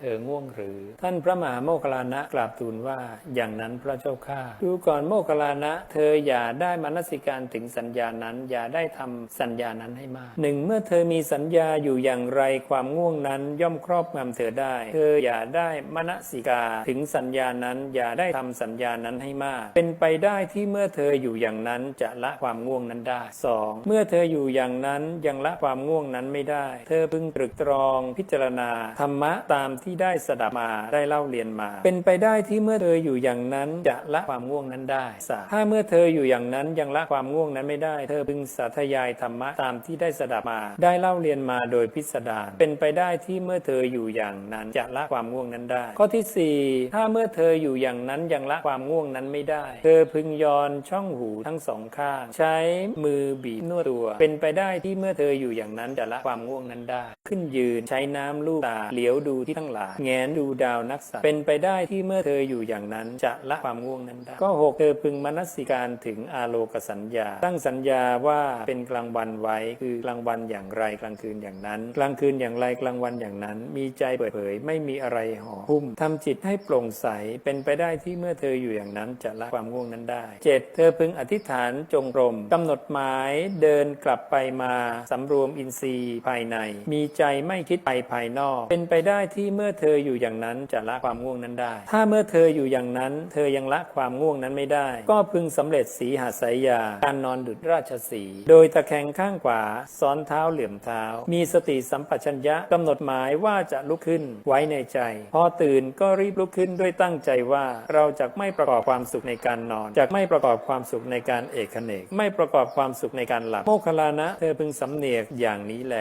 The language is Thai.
เธอง่วงหรือ ท่านพระมหาโมคลานะกราบทูลว่าอย่างนั้นพระเจ้าข้าดูก่อนโมคลานะ เธออย่าได้มนสิการถึงสัญญานั้น อย่าได้ทำสัญญานั้นให้มากหนึ่งเมื่อเธอมีสัญญาอยู่อย่างไรความง่วงนั้นย่อมครอบงำเธอได้ เธออย่าได้มนสิกาถึงสัญญานั้น อย่าได้ทำสัญญานั้นให้มาก เป็นไปได้ที่เมื่อเธออยู่อย่างนั้นจะละความง่วงนั้นได้สองเมื่อเธออยู่อย่างนั้นยังละความง่วงนั้นไม่ได้ เธอพึงตรึกตรองพิจารณาธรรมะตามที่ได้สดับมาได้เล่าเรียนมา เป็นไปได้ที่เมื่อเธออยู่อย่างนั้นจะละความง่วงนั้นได้สามถ้าเมื่อเธออยู่อย่างนั้นยังละความง่วงนั้นไม่ได้ เธอพึงสาธยายธรรมะตามที่ได้สดับมา ได้เล่าเรียนมาโดยพิสดารเป็นไปได้ที่เมื่อเธออยู่อย่างนั้นจะละความง่วงนั้นได้ ข้อที่สี่ถ้าเมื่อเธออยู่อย่างนั้นยังละความง่วงนั้นไม่ได้ เธอพึงยอนช่องหูทั้งสองข้าง ใช้มือบีบนวดตัว เป็นไปได้ที่เมื่อเธออยู่อย่างนั้นจะละความง่วงนั้นได้ ขึ้นยืนใช้น้ำลูบตาเหลียวดูที่ทั้งหลายแงนดูดาวนักสัตว์เป็นไปได้ที่เมื่อเธออยู่อย่างนั้นจะละความง่วงนั้นได้ก็หกเธอพึงมนสิการถึงอาโลกสัญญา ตั้งสัญญาว่าเป็นกลางวันไว้คือกลางวันอย่างไรกลางคืนอย่างนั้น กลางคืนอย่างไรกลางวันอย่างนั้น มีใจเปิดเผยไม่มีอะไรห่อหุ้มทำจิตให้โปร่งใสเป็นไปได้ที่เมื่อเธออยู่อย่างนั้นจะละความง่วงนั้นได้เจ็ดเธอพึงอธิษฐานจงกรมกำหนดหมายเดินกลับไปมาสำรวมอินทรีย์ภายใน มีใจไม่คิดไปภายนอก เป็นไปได้ที่เมื่อเธออยู่อย่างนั้นจะละความง่วงนั้นได้ ถ้าเมื่อเธออยู่อย่างนั้น เธอยังละความง่วงนั้นไม่ได้ ก็พึงสำเร็จสีหาสายยา การนอนดุจราชสี โดยตะแคงข้างขวาซ้อนเท้าเหลื่อมเท้า มีสติสัมปชัญญะกำหนดหมายว่าจะลุกขึ้นไว้ในใจ พอตื่นก็รีบลุกขึ้นด้วยตั้งใจว่าเราจะไม่ประกอบความสุขในการนอนจะไม่ประกอบความสุขในการเอกเนก ไม่ประกอบความสุขในการหลับโมคคลลานะ เธอพึงสำเนียกอย่างนี้แล